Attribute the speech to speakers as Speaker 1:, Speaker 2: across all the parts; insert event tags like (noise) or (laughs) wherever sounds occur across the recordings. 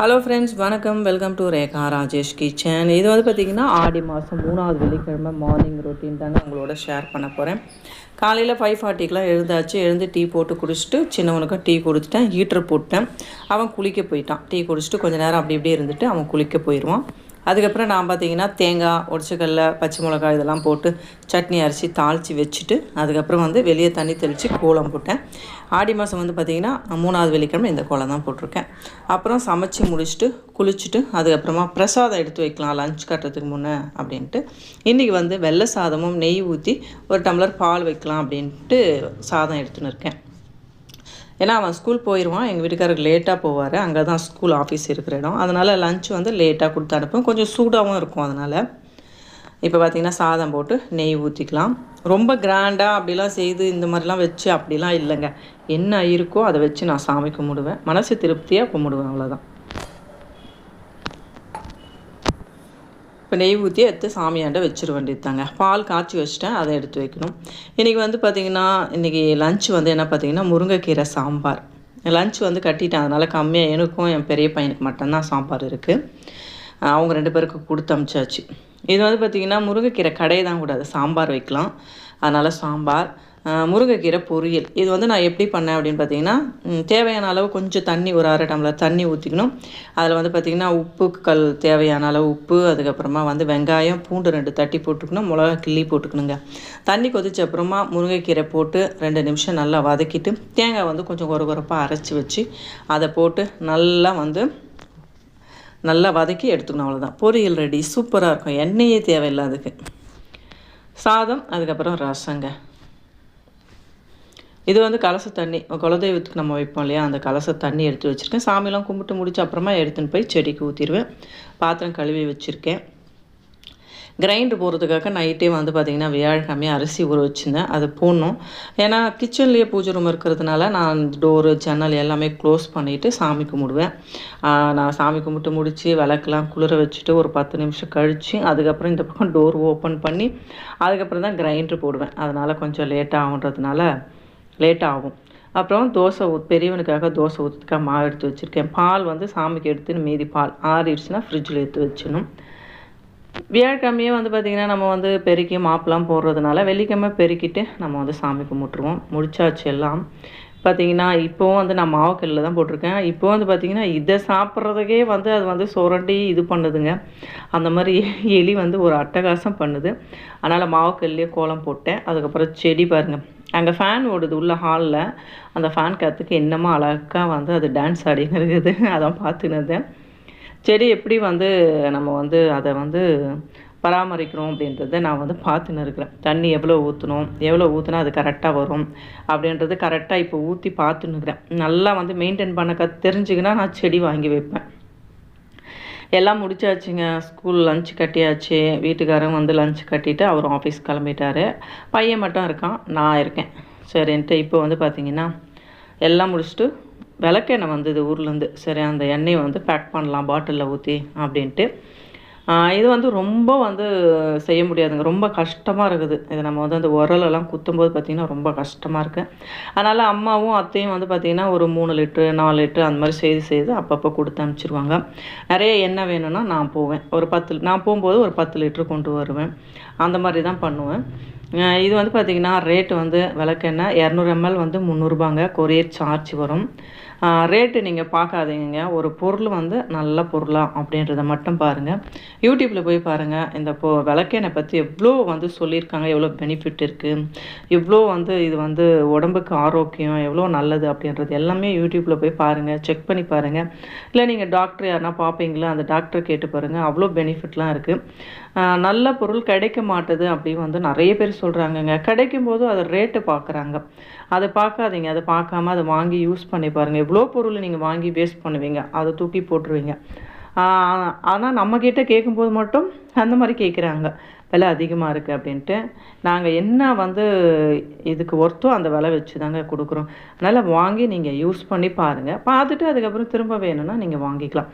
Speaker 1: Hello friends வணக்கம். Welcome to Rekha Rajesh kitchen இது வந்து பார்த்திங்கன்னா ஆடி மாதம் மூணாவது வெள்ளிக்கிழமை மார்னிங் ரொட்டீன் தாங்க உங்களோட ஷேர் பண்ண போகிறேன் காலையில் ஃபைவ் ஃபார்ட்டிக்கெலாம் எழுந்தாச்சு. எழுந்து டீ போட்டு குடிச்சிட்டு சின்னவனுக்கு டீ கொடுத்துட்டேன். ஹீட்டர் போட்டேன். அவன் குளிக்க போயிட்டான். டீ குடிச்சிட்டு கொஞ்ச நேரம் அப்படி இப்படியே இருந்துட்டு அவன் குளிக்க போயிடுவான் அதுக்கப்புறம் நான் பார்த்தீங்கன்னா தேங்காய் உடச்சக்கல்ல பச்சை மிளகாய் இதெல்லாம் போட்டு சட்னி அரைச்சி தாளித்து வச்சுட்டு அதுக்கப்புறம் வந்து வெளியே தண்ணி தெளித்து கோலம் போட்டேன். ஆடி மாதம் வந்து பார்த்திங்கன்னா மூணாவது வெள்ளிக்கிழமை இந்த கோலம் தான் போட்டிருக்கேன். அப்புறம் சமைச்சு முடிச்சுட்டு குளிச்சுட்டு அதுக்கப்புறமா பிரசாதம் எடுத்து வைக்கலாம் லஞ்ச் கட்டுறதுக்கு முன்னே அப்படின்ட்டு. இன்றைக்கி வந்து வெள்ளை சாதமும் நெய் ஊற்றி ஒரு டம்ளர் பால் வைக்கலாம். அப்படின்ட்டு சாதம் எடுத்துன்னு இருக்கேன். ஏன்னா அவன் ஸ்கூல் போயிடுவான் எங்கள் வீட்டுக்காரருக்கு லேட்டாக போவார் அங்கே தான் ஸ்கூல் ஆஃபீஸ் இருக்கிற இடம். அதனால் லஞ்ச் வந்து லேட்டாக கொடுத்து அனுப்பும் கொஞ்சம் சூடாகவும் இருக்கும் அதனால். இப்போ பார்த்திங்கன்னா சாதம் போட்டு நெய் ஊற்றிக்கலாம் ரொம்ப கிராண்டாக அப்படிலாம் செய்து இந்த மாதிரிலாம் வச்சு அப்படிலாம் இல்லைங்க. என்ன இருக்கோ அதை வச்சு நான் சாமி கும்பிடுவேன். மனசு திருப்தியாக கும்பிடுவேன் அவ்வளோதான் இப்போ நெய் ஊற்றி எடுத்து சாமியாண்ட வச்சிட வேண்டியது தாங்க பால் காய்ச்சி வச்சுட்டேன் அதை எடுத்து வைக்கணும். இன்றைக்கி வந்து பார்த்திங்கன்னா இன்றைக்கி லஞ்ச் வந்து என்ன பார்த்திங்கன்னா முருங்கைக்கீரை சாம்பார். லஞ்ச் வந்து கட்டிட்டேன் அதனால் கம்மியாக எனக்கும் என் பெரிய பையனுக்கு மட்டும்தான் சாம்பார் இருக்குது அவங்க ரெண்டு பேருக்கு கொடுத்து அமிச்சாச்சு. இது வந்து பார்த்திங்கன்னா முருங்கைக்கீரை கடையை தான் கூடாது சாம்பார் வைக்கலாம். அதனால் சாம்பார் முருங்கைக்கீரை பொரியல். இது வந்து நான் எப்படி பண்ணேன் அப்படின்னு பார்த்தீங்கன்னா தேவையான அளவு கொஞ்சம் தண்ணி ஒரு அரை டம்ளர் தண்ணி ஊற்றிக்கணும் அதில் வந்து பார்த்திங்கன்னா உப்பு கல் தேவையான அளவு உப்பு அதுக்கப்புறமா வந்து வெங்காயம் பூண்டு ரெண்டு தட்டி போட்டுக்கணும் மிளகா கிள்ளி போட்டுக்கணுங்க. தண்ணி கொதிச்ச அப்புறமா முருங்கைக்கீரை போட்டு ரெண்டு நிமிஷம் நல்லா வதக்கிட்டு தேங்காய் வந்து கொஞ்சம் குறை குறைப்பாக அரைச்சி வச்சு அதை போட்டு நல்லா வந்து நல்லா வதக்கி எடுத்துக்கணும் அவ்வளோதான் பொரியல் ரெடி சூப்பராக இருக்கும். எண்ணெயே தேவையில்லை அதுக்கு சாதம் அதுக்கப்புறம் ரசங்க. இது வந்து கலச தண்ணி. குலதெய்வத்துக்கு நம்ம வைப்போம் இல்லையா? அந்த கலச தண்ணி எடுத்து வச்சுருக்கேன். சாமிலாம் கும்பிட்டு முடிச்ச அப்புறமா எடுத்துன்னு போய் செடிக்கு ஊற்றிடுவேன் பாத்திரம் கழுவி வச்சுருக்கேன். கிரைண்டர் போகிறதுக்காக நைட்டே வந்து பார்த்திங்கன்னா வியாழக்கிழமை அரிசி ஊற வச்சுருந்தேன். அது போடணும். ஏன்னா கிச்சன்லேயே பூஜை ரூம் இருக்கிறதுனால நான் டோரு ஜன்னல் எல்லாமே க்ளோஸ் பண்ணிவிட்டு சாமி கும்பிடுவேன். நான் சாமி கும்பிட்டு முடித்து விளக்கெலாம் குளிர வச்சுட்டு ஒரு பத்து நிமிஷம் கழித்து அதுக்கப்புறம் இந்த பக்கம் டோர் ஓப்பன் பண்ணி அதுக்கப்புறம் தான் கிரைண்டர் போடுவேன். அதனால் கொஞ்சம் லேட் ஆகுன்றதுனால லேட் ஆகும். அப்புறம் தோசை ஊத் பெரியவனுக்காக தோசை ஊற்றுறதுக்காக மாவு எடுத்து வச்சுருக்கேன். பால் வந்து சாமிக்கு எடுத்துன்னு மீதி பால் ஆறிடுச்சுன்னா ஃப்ரிட்ஜில் எடுத்து வச்சிடணும். வியாழக்கிழமையே வந்து பார்த்திங்கன்னா நம்ம வந்து பெருக்கி மாப்பெலாம் போடுறதுனால வெள்ளிக்கிழமை பெருக்கிட்டு நம்ம வந்து சாமி கும்பிட்ருவோம் முடிச்சாச்சு எல்லாம். பார்த்திங்கன்னா இப்போவும் வந்து நான் மாவுக்கல்லில் தான் போட்டிருக்கேன். இப்போ வந்து பார்த்திங்கன்னா இதை சாப்பிட்றதுக்கே வந்து அது வந்து சுரண்டி இது பண்ணுதுங்க. அந்த மாதிரி எலி வந்து ஒரு அட்டகாசம் பண்ணுது. அதனால் மாவுக்கல்லையே கோலம் போட்டேன். அதுக்கப்புறம் செடி பாருங்கள் அங்கே ஃபேன் ஓடுது உள்ள ஹாலில் அந்த ஃபேன் காற்றுக்கு என்னமோ அழகாக வந்து அது டான்ஸ் ஆடின்னு இருக்குது. (laughs) அதான் பார்த்துனது செடி எப்படி வந்து நம்ம வந்து அதை வந்து பராமரிக்கிறோம் அப்படின்றத நான் வந்து பார்த்துன்னு இருக்கிறேன். தண்ணி எவ்வளோ ஊற்றணும் எவ்வளோ ஊற்றினா அது கரெக்டாக வரும்? அப்படின்றது கரெக்டாக இப்போ ஊற்றி பார்த்துன்னு இருக்கிறேன். நல்லா வந்து மெயின்டைன் பண்ண க தெரிஞ்சுக்கினா நான் செடி வாங்கி வைப்பேன். எல்லாம் முடிச்சாச்சுங்க. ஸ்கூல் லஞ்ச் கட்டியாச்சு. வீட்டுக்காரன் வந்து லஞ்ச் கட்டிட்டு அவர் ஆஃபீஸ் கிளம்பிட்டாரு. பையன் மட்டும் இருக்கான். நான் இருக்கேன். சரின்ட்டு இப்போ வந்து பார்த்திங்கன்னா எல்லாம் முடிச்சுட்டு விளக்கெண்ணெய் வந்தது ஊர்லேருந்து சரி அந்த எண்ணெயை வந்து பேக் பண்ணலாம் பாட்டிலில் ஊற்றி அப்படின்ட்டு இது வந்து ரொம்ப வந்து செய்ய முடியாதுங்க. ரொம்ப கஷ்டமாக இருக்குது. இது நம்ம வந்து அந்த உரலெல்லாம் குத்தும்போது பார்த்திங்கன்னா ரொம்ப கஷ்டமாக இருக்குது அதனால் அம்மாவும் அத்தையும் வந்து பார்த்திங்கன்னா ஒரு மூணு லிட்ரு நாலு லிட்ரு அந்த மாதிரி செய்து செய்து அப்பப்போ கொடுத்து அனுப்பிச்சிருவாங்க. நிறைய எண்ணெய் வேணும்னா நான் போவேன். ஒரு பத்து நான் போகும்போது ஒரு பத்து லிட்ரு கொண்டு வருவேன். அந்த மாதிரி தான் பண்ணுவேன். இது வந்து பார்த்திங்கன்னா ரேட்டு வந்து விளக்கெண்ணெய் இரநூறு எம்எல் வந்து முந்நூறுபாங்க. கொரியர் சார்ஜ் வரும். ரேட்டு நீங்கள் பார்க்காதீங்க ஒரு பொருள் வந்து நல்ல பொருளாக அப்படின்றத மட்டும் பாருங்கள் யூடியூப்பில் போய் பாருங்கள் இந்த பொ விளக்கெண்ணெய் பற்றி எவ்வளோ வந்து சொல்லியிருக்காங்க. எவ்வளோ பெனிஃபிட் இருக்குது எவ்வளோ வந்து இது வந்து உடம்புக்கு ஆரோக்கியம் எவ்வளோ நல்லது அப்படின்றது எல்லாமே யூடியூப்பில் போய் பாருங்கள் செக் பண்ணி பாருங்கள் இல்லை நீங்கள் டாக்டர் யாருனா பார்ப்பீங்களா அந்த டாக்டரை கேட்டு பாருங்கள் அவ்வளோ பெனிஃபிட்லாம் இருக்குது நல்ல பொருள் கிடைக்க மாட்டுது அப்படின்னு வந்து நிறைய பேர் சொல்கிறாங்கங்க கிடைக்கும் போது அதை ரேட்டு பார்க்குறாங்க அதை பார்க்காதீங்க. அதை பார்க்காம அதை வாங்கி யூஸ் பண்ணி பாருங்கள் எவ்வளோ பொருள் நீங்கள் வாங்கி வேஸ்ட் பண்ணுவீங்க. அதை தூக்கி போட்டுருவீங்க. ஆனால் நம்மக்கிட்ட கேட்கும்போது மட்டும் அந்த மாதிரி கேட்குறாங்க விலை அதிகமாக இருக்குது அப்படின்ட்டு. நாங்கள் என்ன வந்து இதுக்கு ஒர்த்தோ அந்த விலை வச்சு தாங்க கொடுக்குறோம். அதனால் வாங்கி நீங்கள் யூஸ் பண்ணி பாருங்கள் பார்த்துட்டு அதுக்கப்புறம் திரும்ப வேணும்னா நீங்கள் வாங்கிக்கலாம்.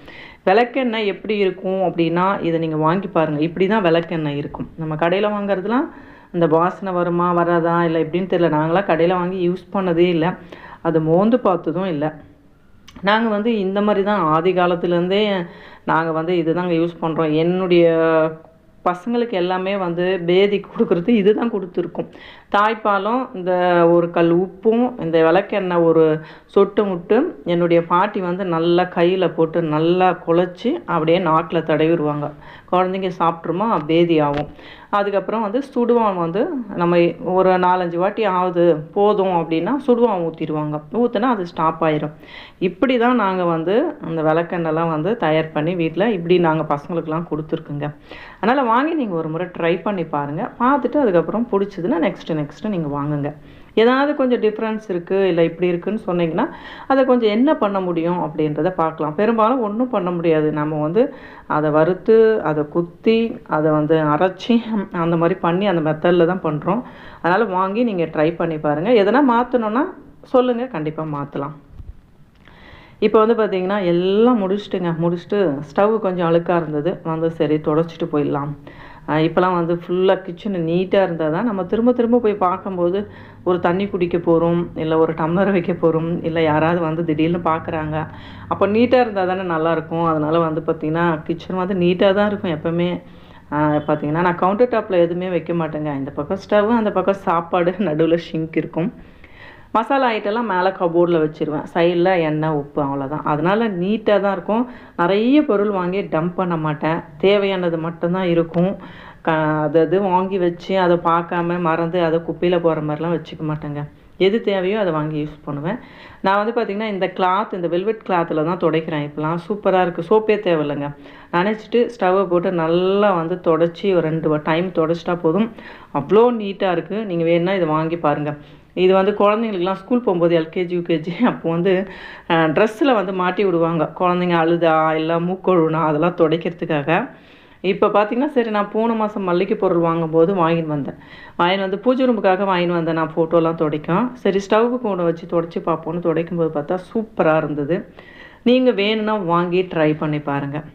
Speaker 1: விளக்கெண்ணெய் எப்படி இருக்கும் அப்படின்னா இதை நீங்கள் வாங்கி பாருங்கள் இப்படி தான் விளக்கெண்ணெய் இருக்கும். நம்ம கடையில் வாங்குறதுலாம் அந்த வாசனை வருமா வராதா இல்லை எப்படின்னு தெரியல. நாங்களாம் கடையில் வாங்கி யூஸ் பண்ணதே இல்லை. அது மோந்து பார்த்ததும் இல்லை. நாங்கள் வந்து இந்த மாதிரி தான் ஆதி காலத்துலேருந்தே நாங்கள் வந்து இது தாங்க யூஸ் பண்ணுறோம் என்னுடைய பசங்களுக்கு எல்லாமே வந்து பேதி கொடுக்குறது இது தான் கொடுத்துருக்கோம். தாய்ப்பாலும் இந்த ஒரு கல் உப்பும் இந்த விளக்கெண்ணெய் ஒரு சொட்டு முட்டு என்னுடைய பாட்டி வந்து நல்லா கையில் போட்டு நல்லா குழச்சி அப்படியே நாட்டில் தடவிடுவாங்க. குழந்தைங்க சாப்பிட்ருமா பேதி ஆகும். அதுக்கப்புறம் வந்து சுடுவான் வந்து நம்ம ஒரு நாலஞ்சு வாட்டி ஆகுது போதும் அப்படின்னா சுடுவான் ஊற்றிடுவாங்க ஊற்றுனா அது ஸ்டாப் ஆயிரும். இப்படி தான் நாங்கள் வந்து அந்த விளக்கெண்ணெல்லாம் வந்து தயார் பண்ணி வீட்டில் இப்படி நாங்கள் பசங்களுக்கெல்லாம் கொடுத்துருக்குங்க. அதனால் வாங்கி நீங்கள் ஒரு முறை ட்ரை பண்ணி பாருங்கள் பார்த்துட்டு அதுக்கப்புறம் பிடிச்சதுன்னா நெக்ஸ்ட்டு நெக்ஸ்ட்டு நீங்கள் வாங்குங்க. ஏதாவது கொஞ்சம் டிஃப்ரென்ஸ் இருக்குது இல்லை இப்படி இருக்குன்னு சொன்னீங்கன்னா அதை கொஞ்சம் என்ன பண்ண முடியும் அப்படின்றத பார்க்கலாம். பெரும்பாலும் ஒன்றும் பண்ண முடியாது. நம்ம வந்து அதை வறுத்து அதை குத்தி அதை வந்து அரைச்சி அந்த மாதிரி பண்ணி அந்த மெத்தடில் தான் பண்ணுறோம் அதனால் வாங்கி நீங்கள் ட்ரை பண்ணி பாருங்கள் எதனா மாற்றணுன்னா சொல்லுங்கள் கண்டிப்பாக மாற்றலாம் இப்போ வந்து பார்த்தீங்கன்னா எல்லாம் முடிச்சுட்டுங்க. முடிச்சுட்டு ஸ்டவ் கொஞ்சம் அழுக்காக இருந்தது. வந்து சரி தொடச்சிட்டு போயிடலாம். இப்போலாம் வந்து ஃபுல்லாக கிச்சனு நீட்டாக இருந்தால் தான் நம்ம திரும்ப திரும்ப போய் பார்க்கும்போது ஒரு தண்ணி குடிக்க போகிறோம் இல்லை ஒரு டம்ளர் வைக்க போகிறோம் இல்லை யாராவது வந்து திடீர்னு பார்க்குறாங்க. அப்போ நீட்டாக இருந்தால் தானே நல்லாயிருக்கும் அதனால் வந்து பார்த்திங்கன்னா கிச்சன் வந்து நீட்டாக தான் இருக்கும் எப்போவுமே. பார்த்திங்கன்னா நான் கவுண்டர் டாப்பில் எதுவுமே வைக்க மாட்டேங்க. இந்த பக்கம் ஸ்டவ் அந்த பக்கம் சாப்பாடு நடுவில் ஷிங்க் இருக்கும். மசாலா ஐட்டம்லாம் மேலே கபோர்டில் வச்சுருவேன். சைடில் எண்ணெய் உப்பு அவ்வளோதான் அதனால் நீட்டாக தான் இருக்கும். நிறைய பொருள் வாங்கி டம்ப் பண்ண மாட்டேன். தேவையானது மட்டும்தான் இருக்கும். க அது அது வாங்கி வச்சு அதை பார்க்காம மறந்து அதை குப்பையில் போகிற மாதிரிலாம் வச்சுக்க மாட்டேங்க. எது தேவையோ அதை வாங்கி யூஸ் பண்ணுவேன். நான் வந்து பார்த்திங்கன்னா இந்த கிளாத் இந்த வெல்வெட் கிளாத்தில் தான் துடைக்கிறேன். இப்போலாம் சூப்பராக இருக்குது சோப்பே தேவையில்லைங்க. நினச்சிட்டு ஸ்டவ்வை போட்டு நல்லா வந்து தொடச்சி ஒரு ரெண்டு டைம் தொடச்சிட்டா போதும். அவ்வளோ நீட்டாக இருக்குது நீங்கள் வேணுன்னா இதை வாங்கி பாருங்கள் இது வந்து குழந்தைங்களுக்குலாம் ஸ்கூல் போகும்போது எல்கேஜி யூகேஜி அப்போ வந்து ட்ரெஸ்ஸில் வந்து மாட்டி விடுவாங்க. குழந்தைங்க அழுதா இல்லை மூக்கொழுனா அதெல்லாம் துடைக்கிறதுக்காக. இப்போ பார்த்தீங்கன்னா சரி நான் போன மாதம் மல்லிகை பொருள் வாங்கும்போது வாங்கின்னு வந்தேன். வாங்கின்னு வந்து பூஜை ரூமுக்காக வாங்கின்னு வந்தேன். நான் ஃபோட்டோலாம் துடைக்கும். சரி ஸ்டவ்வுக்கு கூட வச்சு துடைச்சி பார்ப்போன்னு துடைக்கும்போது பார்த்தா சூப்பராக இருந்தது. நீங்கள் வேணும்னா வாங்கி ட்ரை பண்ணி பாருங்கள்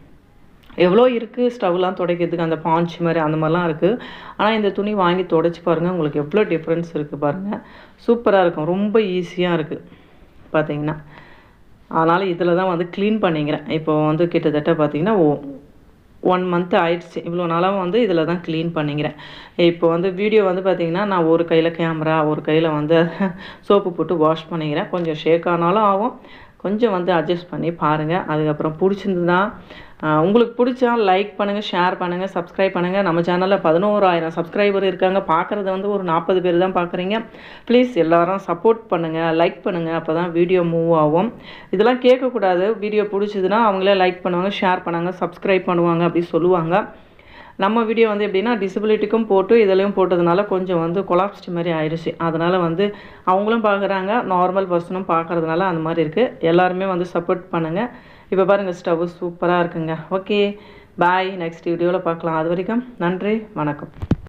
Speaker 1: எவ்வளோ இருக்குது ஸ்டவ்லாம் துடைக்கிறதுக்கு அந்த பாஞ்ச் மாதிரி அந்த மாதிரிலாம் இருக்குது ஆனால் இந்த துணி வாங்கி துடைச்சி பாருங்கள் உங்களுக்கு எவ்வளோ டிஃப்ரென்ஸ் இருக்குது பாருங்கள் சூப்பராக இருக்கும். ரொம்ப ஈஸியாக இருக்குது பார்த்தீங்கன்னா அதனால் இதில் தான் வந்து க்ளீன் பண்ணிக்கிறேன். இப்போ வந்து கிட்டத்தட்ட பார்த்தீங்கன்னா ஓ ஒன் மந்த் ஆயிடுச்சு. இவ்வளோ நாளாக வந்து இதில் தான் க்ளீன் பண்ணிக்கிறேன். இப்போ வந்து வீடியோ வந்து பார்த்திங்கன்னா நான் ஒரு கையில் கேமரா ஒரு கையில் வந்து (laughs) சோப்பு போட்டு வாஷ் பண்ணிக்கிறேன். கொஞ்சம் ஷேக் ஆனாலும் ஆகும். கொஞ்சம் வந்து அட்ஜஸ்ட் பண்ணி பாருங்கள் அதுக்கப்புறம் பிடிச்சிருந்துன்னா உங்களுக்கு பிடிச்சா லைக் பண்ணுங்கள் ஷேர் பண்ணுங்கள் சப்ஸ்கிரைப் பண்ணுங்கள் நம்ம சேனலில் பதினோராயிரம் சப்ஸ்கிரைபர் இருக்காங்க. பார்க்குறது வந்து ஒரு நாற்பது பேர் தான் பார்க்குறீங்க ப்ளீஸ் எல்லாரும் சப்போர்ட் பண்ணுங்கள் லைக் பண்ணுங்கள் அப்போ தான் வீடியோ மூவ் ஆகும். இதெல்லாம் கேட்கக்கூடாது. வீடியோ பிடிச்சதுன்னா அவங்களே லைக் பண்ணுவாங்க ஷேர் பண்ணுவாங்க சப்ஸ்கிரைப் பண்ணுவாங்க அப்படி சொல்லுவாங்க. நம்ம வீடியோ வந்து எப்படின்னா டிசபிலிட்டிக்கும் போட்டு இதுலேயும் போட்டதுனால கொஞ்சம் வந்து கொலாப்ஸ்ட் மாதிரி ஆயிடுச்சு. அதனால் வந்து அவங்களும் பார்க்குறாங்க நார்மல் பர்சனும் பார்க்குறதுனால அந்த மாதிரி இருக்குது எல்லாருமே வந்து சப்போர்ட் பண்ணுங்கள் இப்போ பாருங்கள் ஸ்டவ் சூப்பராக இருக்குங்க. ஓகே பாய் நெக்ஸ்ட் வீடியோவில் பார்க்கலாம் அது வரைக்கும் நன்றி வணக்கம்.